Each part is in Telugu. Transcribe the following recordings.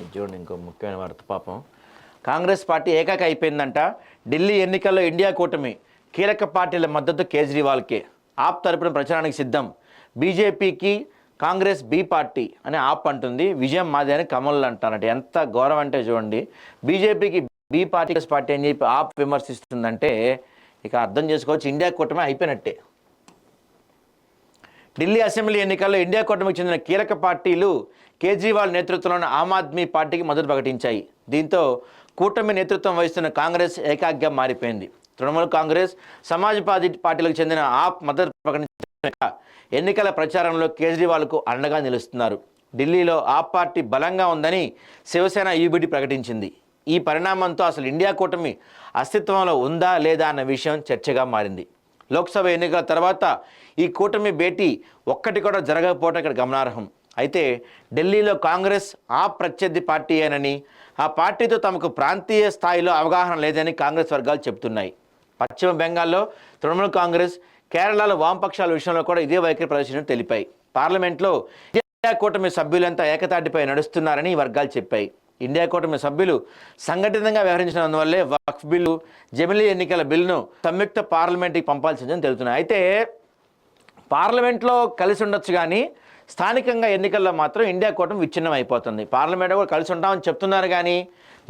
ఇది చూడండి ఇంకో ముఖ్యమైన వార్త పాపం. కాంగ్రెస్ పార్టీ ఏకాక అయిపోయిందంట. ఢిల్లీ ఎన్నికల్లో ఇండియా కూటమి కీలక పార్టీల మద్దతు కేజ్రీవాల్కే. ఆప్ తరపున ప్రచారానికి సిద్ధం. బీజేపీకి కాంగ్రెస్ బి పార్టీ అని ఆప్ అంటుంది. విజయం మాది అని కమల్ అంటారట. ఎంత గౌరవం అంటే చూడండి బీజేపీకి బి పార్టీ పార్టీ అని చెప్పి ఆప్ విమర్శిస్తుందంటే ఇక అర్థం చేసుకోవచ్చు. ఇండియా కూటమి అయిపోయినట్టే. ఢిల్లీ అసెంబ్లీ ఎన్నికల్లో ఇండియా కూటమికి చెందిన కీలక పార్టీలు కేజ్రీవాల్ నేతృత్వంలోని ఆమ్ ఆద్మీ పార్టీకి మద్దతు ప్రకటించాయి. దీంతో కూటమి నేతృత్వం వహిస్తున్న కాంగ్రెస్ ఏకాగ్యం మారిపోయింది. తృణమూల్ కాంగ్రెస్ సమాజ్వాదీ పార్టీలకు చెందిన ఆప్ మద్దతు ప్రకటించిన ఎన్నికల ప్రచారంలో కేజ్రీవాల్కు అండగా నిలుస్తున్నారు. ఢిల్లీలో ఆప్ పార్టీ బలంగా ఉందని శివసేన యూబీడీ ప్రకటించింది. ఈ పరిణామంతో అసలు ఇండియా కూటమి అస్తిత్వంలో ఉందా లేదా అన్న విషయం చర్చగా మారింది. లోక్సభ ఎన్నికల తర్వాత ఈ కూటమి భేటీ ఒక్కటి కూడా జరగకపోవటం ఇక్కడ గమనార్హం. అయితే ఢిల్లీలో కాంగ్రెస్ ఆ ప్రత్యర్థి పార్టీయేనని ఆ పార్టీతో తమకు ప్రాంతీయ స్థాయిలో అవగాహన లేదని కాంగ్రెస్ వర్గాలు చెబుతున్నాయి. పశ్చిమ బెంగాల్లో తృణమూల్ కాంగ్రెస్ కేరళలో వామపక్షాల విషయంలో కూడా ఇదే వైఖరి ప్రదర్శించడం తెలిపాయి. పార్లమెంట్లో కూటమి సభ్యులంతా ఏకతాటిపై నడుస్తున్నారని ఈ వర్గాలు చెప్పాయి. ఇండియా కూటమి సభ్యులు సంఘటితంగా వ్యవహరించినందువల్లే వక్ఫ్ బిల్లు జమిలీ ఎన్నికల బిల్లును సంయుక్త పార్లమెంట్కి పంపాల్సిందని తెలుస్తున్నాయి అయితే పార్లమెంట్లో కలిసి ఉండొచ్చు కానీ స్థానికంగా ఎన్నికల్లో మాత్రం ఇండియా కూటమి విచ్ఛిన్నం అయిపోతుంది. పార్లమెంట్ కూడా కలిసి ఉంటామని చెప్తున్నారు కానీ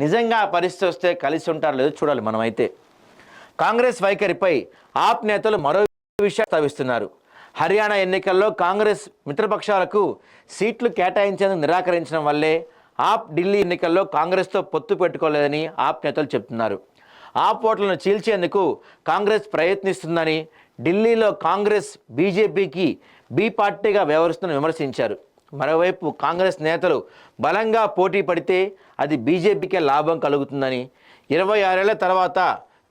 నిజంగా ఆ పరిస్థితి వస్తే కలిసి ఉంటారో లేదో చూడాలి మనమైతే. కాంగ్రెస్ వైఖరిపై ఆప్ నేతలు మరో విషయం తవిస్తున్నారు హర్యానా ఎన్నికల్లో కాంగ్రెస్ మిత్రపక్షాలకు సీట్లు కేటాయించేందుకు నిరాకరించడం వల్లే ఆప్ ఢిల్లీ ఎన్నికల్లో కాంగ్రెస్తో పొత్తు పెట్టుకోలేదని ఆప్ నేతలు చెప్తున్నారు. ఆప్ ఓట్లను చీల్చేందుకు కాంగ్రెస్ ప్రయత్నిస్తుందని ఢిల్లీలో కాంగ్రెస్ బీజేపీకి బి పార్టీగా వ్యవహరిస్తున్న విమర్శించారు. మరోవైపు కాంగ్రెస్ నేతలు బలంగా పోటీ పడితే అది బీజేపీకే లాభం కలుగుతుందని ఇరవై ఆరేళ్ళ తర్వాత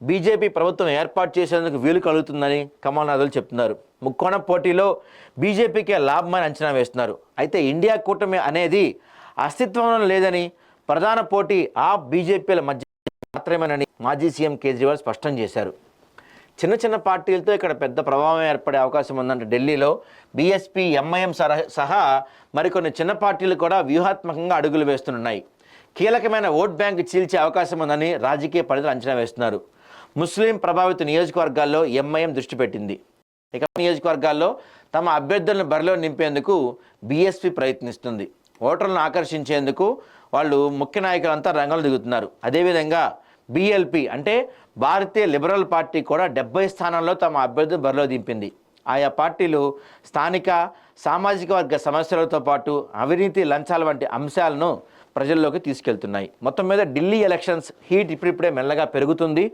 బీజేపీ ప్రభుత్వం ఏర్పాటు చేసేందుకు వీలు కలుగుతుందని కమల్నాథులు చెప్తున్నారు. ముక్కోణం పోటీలో బీజేపీకే లాభమని అంచనా వేస్తున్నారు. అయితే ఇండియా కూటమి అనేది అస్తిత్వంలో లేదని ప్రధాన పోటీ ఆ బీజేపీల మధ్య మాత్రమేనని మాజీ సీఎం కేజ్రీవాల్ స్పష్టం చేశారు. చిన్న చిన్న పార్టీలతో ఇక్కడ పెద్ద ప్రభావం ఏర్పడే అవకాశం ఉందంటే ఢిల్లీలో బీఎస్పీ ఎంఐఎం సహా మరికొన్ని చిన్న పార్టీలు కూడా వ్యూహాత్మకంగా అడుగులు వేస్తున్నాయి. కీలకమైన ఓట్ బ్యాంక్ చీల్చే అవకాశం ఉందని రాజకీయ పండితులు అంచనా వేస్తున్నారు. ముస్లిం ప్రభావిత నియోజకవర్గాల్లో ఎంఐఎం దృష్టి పెట్టింది. ఇక నియోజకవర్గాల్లో తమ అభ్యర్థులను బరిలో నింపేందుకు బీఎస్పీ ప్రయత్నిస్తుంది. ఓటర్లను ఆకర్షించేందుకు వాళ్ళు ముఖ్య నాయకులంతా రంగంలో దిగుతున్నారు. అదేవిధంగా బీఎల్పీ అంటే భారతీయ లిబరల్ పార్టీ కూడా డెబ్బై స్థానాల్లో తమ అభ్యర్థి బరిలో దింపింది. ఆయా పార్టీలు స్థానిక సామాజిక వర్గ సమస్యలతో పాటు అవినీతి లంచాల వంటి అంశాలను ప్రజల్లోకి తీసుకెళ్తున్నాయి. మొత్తం మీద ఢిల్లీ ఎలక్షన్స్ హీట్ ఇప్పుడిప్పుడే మెల్లగా పెరుగుతుంది.